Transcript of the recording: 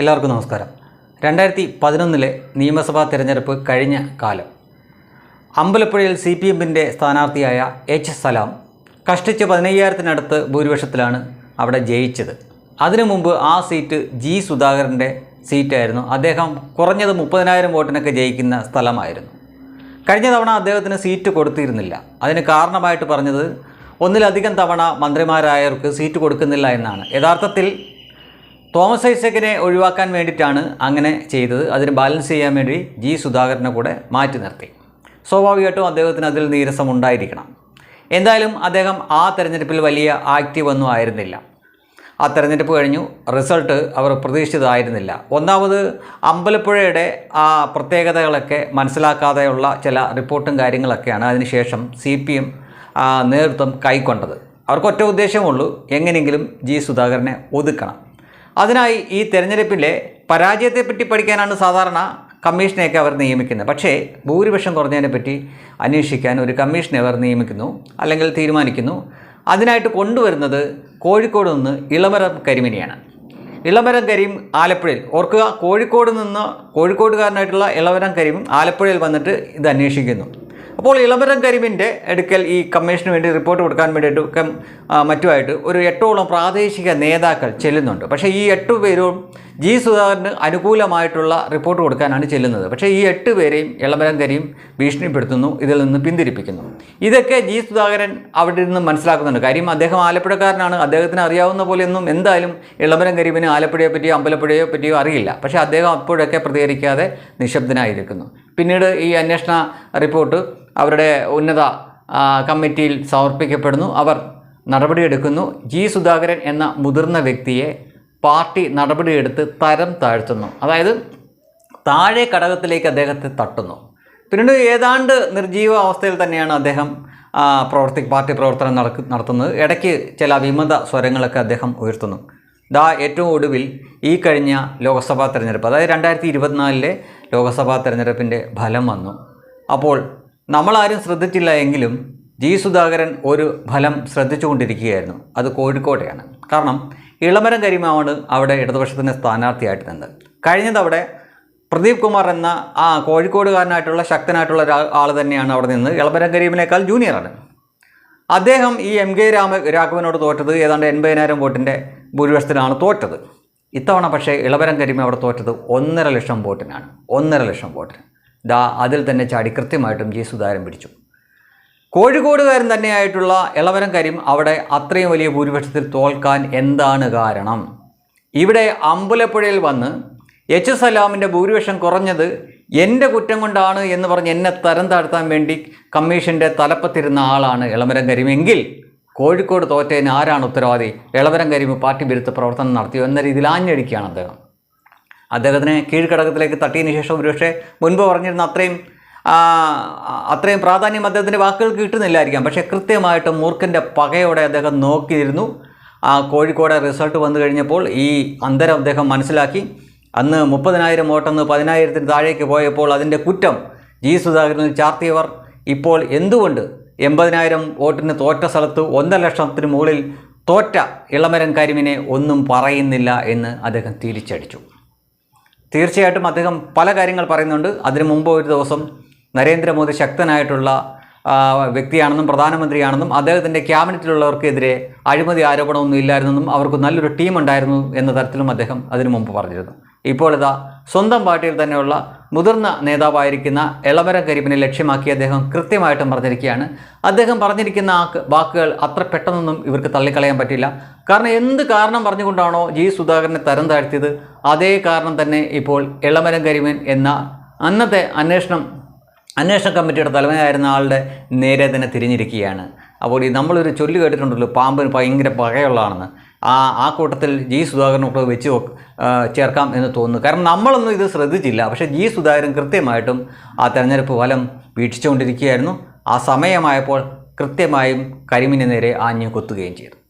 എല്ലാവർക്കും നമസ്കാരം. രണ്ടായിരത്തി പതിനൊന്നിലെ നിയമസഭാ തിരഞ്ഞെടുപ്പ് കഴിഞ്ഞ കാലം. അമ്പലപ്പുഴയിൽ സി പി എമ്മിന്റെ സ്ഥാനാർത്ഥിയായ എച്ച് സലാം കഷ്ടിച്ച് പതിനയ്യായിരത്തിനടുത്ത് ഭൂരിപക്ഷത്തിലാണ് അവിടെ ജയിച്ചത്. അതിനു മുമ്പ് ആ സീറ്റ് ജി സുധാകരന്റെ സീറ്റായിരുന്നു. അദ്ദേഹം കുറഞ്ഞത് മുപ്പതിനായിരം വോട്ടിനൊക്കെ ജയിക്കുന്ന സ്ഥലമായിരുന്നു. കഴിഞ്ഞ തവണ അദ്ദേഹത്തിന് സീറ്റ് കൊടുത്തിരുന്നില്ല. അതിന് കാരണമായിട്ട് പറഞ്ഞത് ഒന്നിലധികം തവണ മന്ത്രിമാരായവർക്ക് സീറ്റ് കൊടുക്കുന്നില്ല എന്നാണ്. യഥാർത്ഥത്തിൽ തോമസ് ഐസക്കിനെ ഒഴിവാക്കാൻ വേണ്ടിയിട്ടാണ് അങ്ങനെ ചെയ്തത്. അതിന് ബാലൻസ് ചെയ്യാൻ വേണ്ടി ജി സുധാകരനെ കൂടെ മാറ്റി നിർത്തി. സ്വാഭാവികമായിട്ടും അദ്ദേഹത്തിന് അതിൽ നീരസം ഉണ്ടായിരിക്കണം. എന്തായാലും അദ്ദേഹം ആ തെരഞ്ഞെടുപ്പിൽ വലിയ ആക്റ്റീവ് ഒന്നും ആയിരുന്നില്ല. ആ തെരഞ്ഞെടുപ്പ് കഴിഞ്ഞു. റിസൾട്ട് അവർ പ്രതീക്ഷിച്ചതായിരുന്നില്ല. ഒന്നാമത് അമ്പലപ്പുഴയുടെ ആ പ്രത്യേകതകളൊക്കെ മനസ്സിലാക്കാതെയുള്ള ചില റിപ്പോർട്ടും കാര്യങ്ങളൊക്കെയാണ് അതിനുശേഷം സി പി എം നേതൃത്വം കൈക്കൊണ്ടത്. അവർക്ക് ഒറ്റ ഉദ്ദേശമുള്ളൂ എങ്ങനെയെങ്കിലും ജി സുധാകരനെ ഒതുക്കണം. അതിനായി ഈ തെരഞ്ഞെടുപ്പിലെ പരാജയത്തെപ്പറ്റി പഠിക്കാനാണ് സാധാരണ കമ്മീഷനെയൊക്കെ അവർ നിയമിക്കുന്നത്. പക്ഷേ ഭൂരിപക്ഷം കുറഞ്ഞതിനെ പറ്റി അന്വേഷിക്കാൻ ഒരു കമ്മീഷനെ അവർ നിയമിക്കുന്നു അല്ലെങ്കിൽ തീരുമാനിക്കുന്നു. അതിനായിട്ട് കൊണ്ടുവരുന്നത് കോഴിക്കോട് നിന്ന് ഇളമരം കരിമിനെയാണ്. ഇളമരം കരീം ആലപ്പുഴയിൽ. ഓർക്കുക കോഴിക്കോട് നിന്ന് കോഴിക്കോടുകാരനായിട്ടുള്ള ഇളമരം കരീം ആലപ്പുഴയിൽ വന്നിട്ട് ഇത് അന്വേഷിക്കുന്നു. അപ്പോൾ ഇളമരം കരിമിന്റെ അടുക്കൽ ഈ കമ്മീഷന് വേണ്ടി റിപ്പോർട്ട് കൊടുക്കാൻ വേണ്ടിയിട്ട് മറ്റുമായിട്ട് ഒരു എട്ടോളം പ്രാദേശിക നേതാക്കൾ ചെല്ലുന്നുണ്ട്. പക്ഷേ ഈ എട്ട് പേരും ജി സുധാകരന് അനുകൂലമായിട്ടുള്ള റിപ്പോർട്ട് കൊടുക്കാനാണ് ചെല്ലുന്നത്. പക്ഷേ ഈ എട്ട് പേരെയും ഇളമരം കരിയും ഭീഷണിപ്പെടുത്തുന്നു ഇതിൽ നിന്ന് പിന്തിരിപ്പിക്കുന്നു. ഇതൊക്കെ ജി സുധാകരൻ അവിടെ നിന്ന് മനസ്സിലാക്കുന്നുണ്ട്. കാര്യം അദ്ദേഹം ആലപ്പുഴക്കാരനാണ്. അദ്ദേഹത്തിന് അറിയാവുന്ന പോലെയൊന്നും എന്തായാലും ഇളമരം കരീമിന് ആലപ്പുഴയെ പറ്റിയോ അമ്പലപ്പുഴയെ പറ്റിയോ അറിയില്ല. പക്ഷേ അദ്ദേഹം അപ്പോഴൊക്കെ പ്രതികരിക്കാതെ നിശബ്ദനായിരിക്കുന്നു. പിന്നീട് ഈ അന്വേഷണ റിപ്പോർട്ട് അവരുടെ ഉന്നത കമ്മിറ്റിയിൽ സമർപ്പിക്കപ്പെടുന്നു. അവർ നടപടിയെടുക്കുന്നു. ജി. സുധാകരൻ എന്ന മുതിർന്ന വ്യക്തിയെ പാർട്ടി നടപടിയെടുത്ത് തരം താഴ്ത്തുന്നു. അതായത് താഴെ ഘടകത്തിലേക്ക് അദ്ദേഹത്തെ തട്ടുന്നു. പിന്നീട് ഏതാണ്ട് നിർജീവ അവസ്ഥയിൽ തന്നെയാണ് അദ്ദേഹം പ്രവർത്തി പാർട്ടി പ്രവർത്തനം നടക്ക് നടത്തുന്നത്. ഇടയ്ക്ക് ചില വിമത സ്വരങ്ങളൊക്കെ അദ്ദേഹം ഉയർത്തുന്നു. ദാ ഏറ്റവും ഒടുവിൽ ഈ കഴിഞ്ഞ ലോക്സഭാ തെരഞ്ഞെടുപ്പ് അതായത് രണ്ടായിരത്തി ഇരുപത്തിനാലിലെ ലോക്സഭാ തെരഞ്ഞെടുപ്പിന്റെ ഫലം വന്നു. അപ്പോൾ നമ്മളാരും ശ്രദ്ധിച്ചില്ല എങ്കിലും ജി സുധാകരൻ ഒരു ഫലം ശ്രദ്ധിച്ചുകൊണ്ടിരിക്കുകയായിരുന്നു. അത് കോഴിക്കോടെയാണ്. കാരണം ഇളമരം കരിമാവാണ് അവിടെ ഇടതുപക്ഷത്തിന്റെ സ്ഥാനാർത്ഥിയായിട്ട് നിന്നത്. കഴിഞ്ഞത് അവിടെ പ്രദീപ് കുമാർ എന്ന ആ കോഴിക്കോടുകാരനായിട്ടുള്ള ശക്തനായിട്ടുള്ള ആൾ തന്നെയാണ് അവിടെ നിന്ന് ഇളമരം കരീമിനേക്കാൾ ജൂനിയറാണ് അദ്ദേഹം ഈ എം കെ രാമ രാഘവനോട് തോറ്റത് ഏതാണ്ട് എൺപതിനായിരം വോട്ടിന്റെ ഭൂരിപക്ഷത്തിലാണ് തോറ്റത്. ഇത്തവണ പക്ഷേ ഇളവരം കരിമ അവിടെ തോറ്റത് ഒന്നര ലക്ഷം വോട്ടിനാണ്. ഒന്നര ലക്ഷം വോട്ടിന്. ദാ അതിൽ തന്നെ ചാടി കൃത്യമായിട്ടും ജി സുധാകരൻ പിടിച്ചു. കോഴിക്കോടുകാരൻ തന്നെയായിട്ടുള്ള ഇളവരം കരീം അവിടെ അത്രയും വലിയ ഭൂരിപക്ഷത്തിൽ തോൽക്കാൻ എന്താണ് കാരണം? ഇവിടെ അമ്പലപ്പുഴയിൽ വന്ന് എച്ച് സലാമിന്റെ ഭൂരിപക്ഷം കുറഞ്ഞത് എന്റെ കുറ്റം കൊണ്ടാണ് എന്ന് പറഞ്ഞ് എന്നെ തരം താഴ്ത്താൻ വേണ്ടി കമ്മീഷന്റെ തലപ്പത്തിരുന്ന ആളാണ് ഇളമരം കരീമെങ്കിൽ കോഴിക്കോട് തോറ്റതിന് ആരാണ് ഉത്തരവാദി? ഇളവരം കരീം പാർട്ടി വിരുദ്ധ പ്രവർത്തനം നടത്തിയോ എന്ന രീതിയിൽ ആഞ്ഞടിക്കുകയാണ് അദ്ദേഹം. അദ്ദേഹത്തിനെ കീഴ്ഘടകത്തിലേക്ക് തട്ടിയതിന് ശേഷം ഒരുപക്ഷെ മുൻപ് പറഞ്ഞിരുന്ന അത്രയും അത്രയും പ്രാധാന്യം അദ്ദേഹത്തിന്റെ വാക്കുകൾ കിട്ടുന്നില്ലായിരിക്കാം. പക്ഷേ കൃത്യമായിട്ട് മൂർഖന്റെ പകയോടെ അദ്ദേഹം നോക്കിയിരുന്നു. ആ കോഴിക്കോട് റിസൾട്ട് വന്നു കഴിഞ്ഞപ്പോൾ ഈ അന്തരം അദ്ദേഹം മനസ്സിലാക്കി. അന്ന് മുപ്പതിനായിരം വോട്ടെന്ന് പതിനായിരത്തിന് താഴേക്ക് പോയപ്പോൾ അതിന്റെ കുറ്റം ജി സുധാകരനിൽ ചാർത്തിയവർ. ഇപ്പോൾ എന്തുകൊണ്ട് എൺപതിനായിരം വോട്ടിന് തോറ്റ സ്ഥലത്ത് ഒന്നര ലക്ഷത്തിന് മുകളിൽ തോറ്റ ഇളമരം കരിമിനെ ഒന്നും പറയുന്നില്ല എന്ന് അദ്ദേഹം തിരിച്ചടിച്ചു. തീർച്ചയായിട്ടും അദ്ദേഹം പല കാര്യങ്ങൾ പറയുന്നുണ്ട്. അതിനു മുമ്പ് ഒരു ദിവസം നരേന്ദ്രമോദി ശക്തനായിട്ടുള്ള വ്യക്തിയാണെന്നും പ്രധാനമന്ത്രിയാണെന്നും അദ്ദേഹത്തിന്റെ ക്യാബിനറ്റിലുള്ളവർക്കെതിരെ അഴിമതി ആരോപണമൊന്നും ഇല്ലായിരുന്നെന്നും അവർക്ക് നല്ലൊരു ടീം ഉണ്ടായിരുന്നു എന്ന തരത്തിലും അദ്ദേഹം അതിനു മുമ്പ് പറഞ്ഞിരുന്നു. ഇപ്പോൾ ഇതാ സ്വന്തം പാർട്ടിയിൽ തന്നെയുള്ള മുതിർന്ന നേതാവായിരിക്കുന്ന എളവര കരിപ്പിനെ ലക്ഷ്യമാക്കി അദ്ദേഹം കൃത്യമായിട്ടും പറഞ്ഞിരിക്കുകയാണ്. അദ്ദേഹം പറഞ്ഞിരിക്കുന്ന ആ വാക്കുകൾ അത്ര പെട്ടെന്നൊന്നും ഇവർക്ക് തള്ളിക്കളയാൻ പറ്റില്ല. കാരണം എന്ത് കാരണം പറഞ്ഞുകൊണ്ടാണോ ജി സുധാകരനെ തരം താഴ്ത്തിയത്? അതേ കാരണം തന്നെ ഇപ്പോൾ എളമരം കരിമൻ എന്ന അന്നത്തെ അന്വേഷണം അന്വേഷണ കമ്മിറ്റിയുടെ തലവനായിരുന്ന ആളുടെ നേരെ തന്നെ തിരിഞ്ഞിരിക്കുകയാണ്. അപ്പോൾ ഈ നമ്മളൊരു ചൊല്ലു കേട്ടിട്ടുണ്ടല്ലോ പാമ്പിന് ഭയങ്കര പകയുള്ളതാണെന്ന്. ആ ആ കൂട്ടത്തിൽ ജി സുധാകരനൊക്കെ വെച്ച് വെക്ക്- ചേർക്കാം എന്ന് തോന്നുന്നു. കാരണം നമ്മളൊന്നും ഇത് ശ്രദ്ധിച്ചില്ല. പക്ഷേ ജി സുധാകരൻ കൃത്യമായിട്ടും ആ തെരഞ്ഞെടുപ്പ് ഫലം വീക്ഷിച്ചുകൊണ്ടിരിക്കുകയായിരുന്നു. ആ സമയമായപ്പോൾ കൃത്യമായും കരിമിന് നേരെ ആഞ്ഞു കൊത്തുകയും ചെയ്തു.